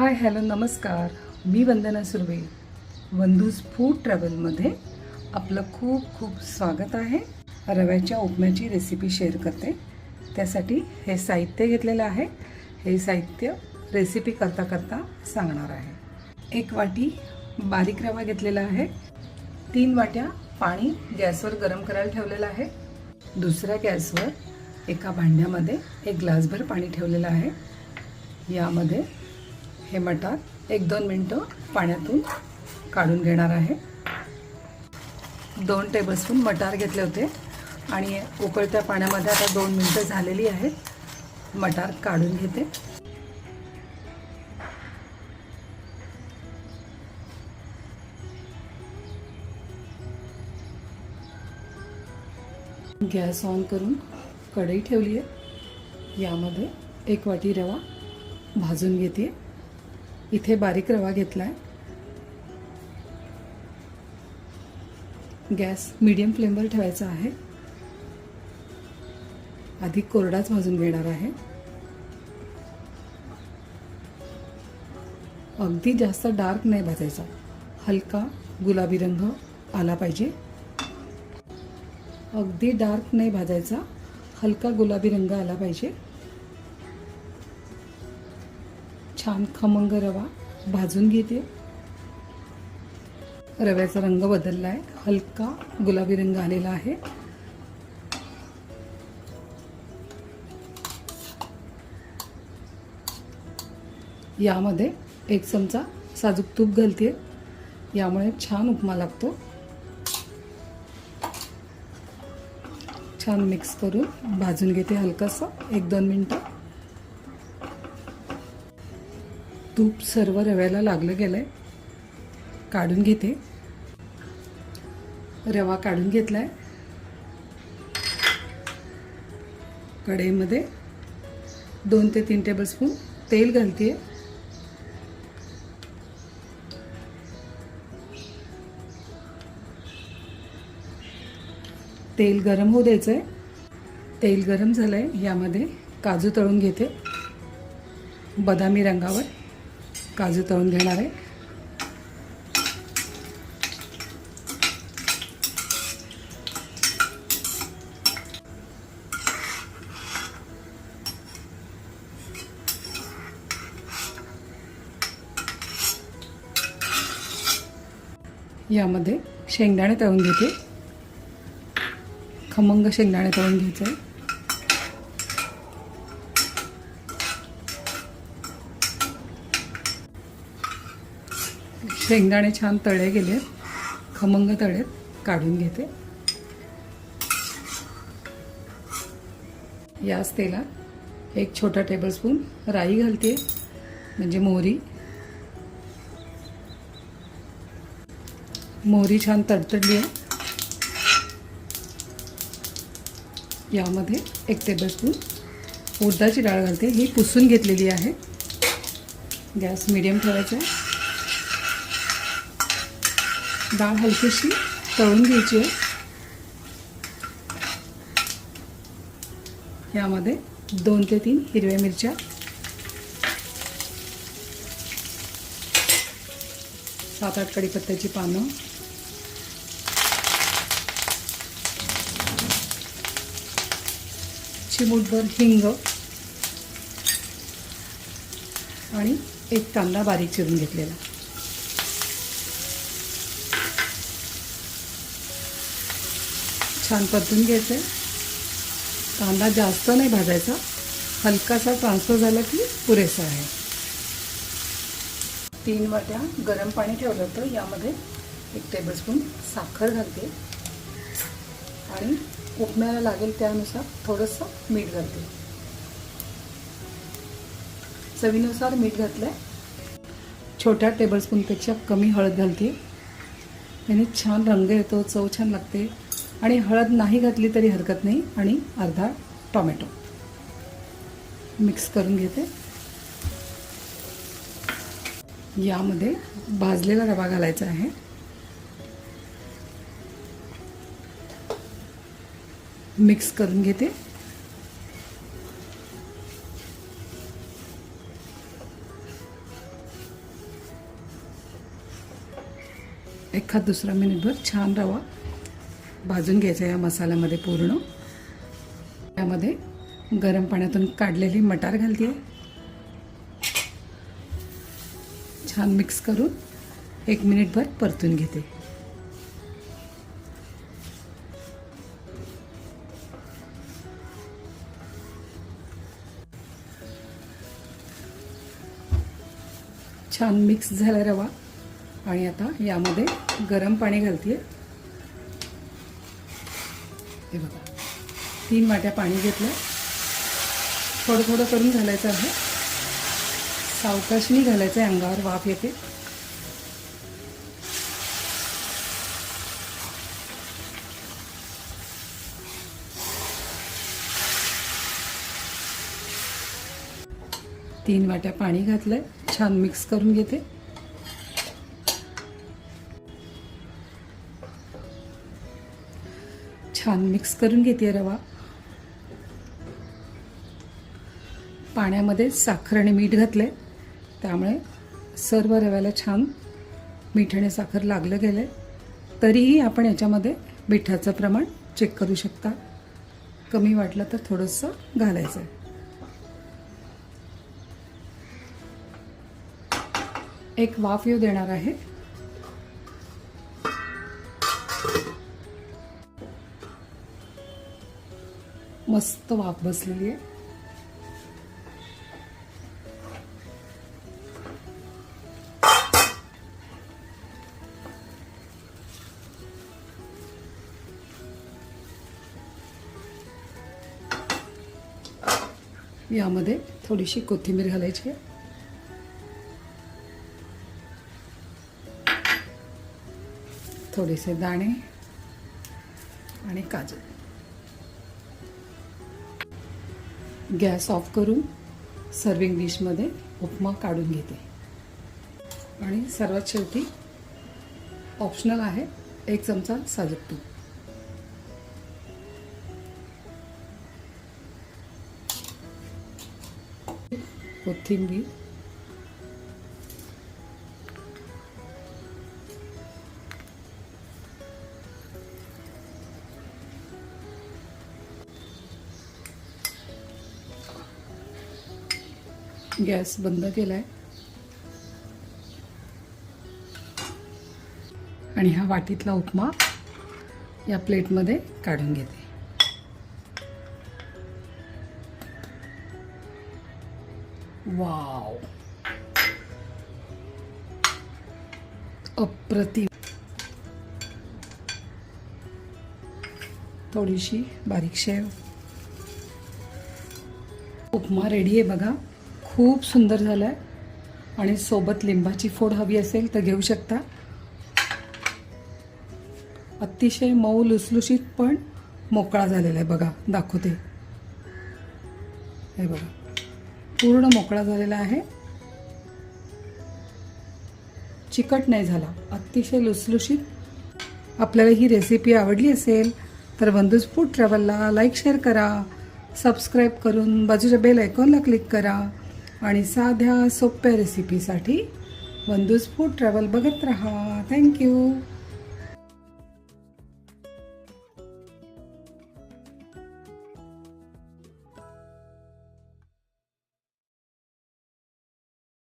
Hi hello नमस्कार. मी वंदना Surve वंदूज food ट्रॅव्हलमध्ये आपलं खूप खूप स्वागत आहे. रव्याच्या उपम्याची रेसिपी शेअर करते. त्यासाठी हे साहित्य घेतलेलं आहे. हे साहित्य रेसिपी करता करता सांगणार आहे. एक वाटी बारीक रवा घेतलेला आहे. तीन वाट्या पाणी गॅसवर गरम करायला ठेवलेलं आहे. दुसऱ्या गॅसवर एका भांड्यामध्ये एक ग्लासभर पाणी ठेवलेलं आहे. यामध्ये हे मटार एक दोन मिनटं पाण्यातून काढून घेणार आहे. दोन टेबलस्पून मटार घेतले होते आणि उकळत्या पाण्यामध्ये आता दोन मिनटं झालेली आहेत. मटार काढून घेते. गॅस ऑन करून कढई ठेवली आहे. यामध्ये एक वाटी रवा भाजून घेते. इथे बारीक रवा घेतला आहे गॅस मीडियम फ्लेमवर ठेवायचा आहे. आधी कोरडाच भाजून घेणार आहे. अगदी जास्त डार्क नाही भाजायचा. हलका गुलाबी रंग आला पाहिजे. अगदी डार्क नाही भाजायचा. हलका गुलाबी रंग आला पाहिजे. छान खमंग रवा भाजून घेते. रव्याचा रंग बदलला आहे हलका गुलाबी रंग आलेला आहे. यामध्ये एक चमचा साजूक तूप घालते. यामुळे छान उपमा लागतो. छान मिक्स करून भाजून घेते हलकंसं. एक दोन मिनटं. तूप सर्व रव्याला लागलं गेलं आहे काढून घेते. रवा काढून घेतला आहे कढईमध्ये दोन ते तीन टेबलस्पून तेल घालते तेल गरम होऊ द्यायचं आहे तेल गरम झालं आहे यामध्ये काजू तळून घेते. बदामी रंगावर. काजू तळून घेणार आहे. यामध्ये शेंगदाणे तळून घेते. खमंग शेंगदाणे तळून घ्यायचं. आहे शेंगदाणे छान तळे गेले खमंग तळेत काढून घेते. याच तेलात एक छोटा टेबलस्पून राई घालते. म्हणजे मोहरी. मोहरी छान तडतडली आहे. यामध्ये एक टेबलस्पून उडदाची डाळ घालते. ही पुसून घेतलेली आहे. गॅस मिडियम ठेवायचा आहे. डाळ हलकीशी तळून घ्यायची आहे. यामध्ये दोन ते तीन हिरव्या मिरच्या. सात आठ कडीपत्त्याची पानं. चिमूटभर हिंग. आणि एक कांदा बारीक चिरून घेतलेला. छान परतून घ्यायचं आहे कांदा जास्त नाही भाजायचा. हलकासा ट्रान्सफर झाला की पुरेसा आहे. तीन वाट्या गरम पाणी ठेवलं होतं. यामध्ये एक टेबलस्पून साखर घालते. आणि उपम्याला लागेल त्यानुसार थोडंसं मीठ घालते. चवीनुसार मीठ घातलं आहे छोट्या टेबलस्पूनपेक्षा कमी हळद घालते. त्याने छान रंग येतो. चव छान लागते. आणि हळद नाही घातली तरी हरकत नाही आणि अर्धा टॉमॅटो. मिक्स करून घेते. यामध्ये भाजलेला रवा घालायचा आहे. मिक्स करून घेते. एखाद दुसरा मिनिटभर छान रवा भाजून घ्यायचं या मसाल्यामध्ये पूर्ण. यामध्ये गरम पाण्यातून काढलेली मटार घालते छान मिक्स करून एक मिनिटभर परतून घेते. छान मिक्स झाला रवा. आणि आता यामध्ये गरम पाणी घालते हे बघा. तीन वाट्या पाणी घेतलं. थोडं थोडं करून घालायचं आहे. सावकाशनी घालायचं आहे अंगावर वाफ येते. तीन वाट्या पाणी घातलं आहे छान मिक्स करून घेते. छान मिक्स करून घेते रवा. पाण्यामध्ये साखर आणि मीठ घातले त्यामुळे सर्व रव्याला छान मीठ आणि साखर लागलं गेलं तरीही आपण याच्यामध्ये मिठाचं प्रमाण चेक करू शकता. कमी वाटलं तर थोडंसं घालायचं आहे एक वाफ येऊ देणार आहे. मस्त वाफ बसलेली आहे. यामध्ये थोडीशी कोथिंबीर घालायची आहे. थोडेसे दाणे आणि काजू. गॅस ऑफ करून सर्विंग डिशमध्ये उपमा काढून घेते. आणि सर्वात शेवटी ऑप्शनल आहे एक चमचा साजूक तूप. कोथिंबीर गॅस बंद केलाय. आणि हा वाटीतला उपमा या प्लेटमध्ये काढून घेते. वाव. अप्रतिम. थोडीशी बारीक शेव. उपमा रेडी आहे बघा. खूप सुंदर झालं आहे आणि सोबत लिंबाची फोड हवी असेल तर घेऊ शकता. अतिशय मऊ लुसलुशीत पण मोकळा झालेला आहे बघा दाखवते. हे बघा पूर्ण मोकळा झालेला आहे. चिकट नाही झाला अतिशय लुसलुशीत. आपल्याला ही रेसिपी आवडली असेल तर बंधूज फूड ट्रॅव्हलला लाईक शेअर करा. सबस्क्राईब करून बाजूच्या बेल आयकॉनला क्लिक करा. आणि साध्या सोप्या रेसिपीसाठी बंधूज फूड ट्रॅव्हल बघत राहा. थँक्यू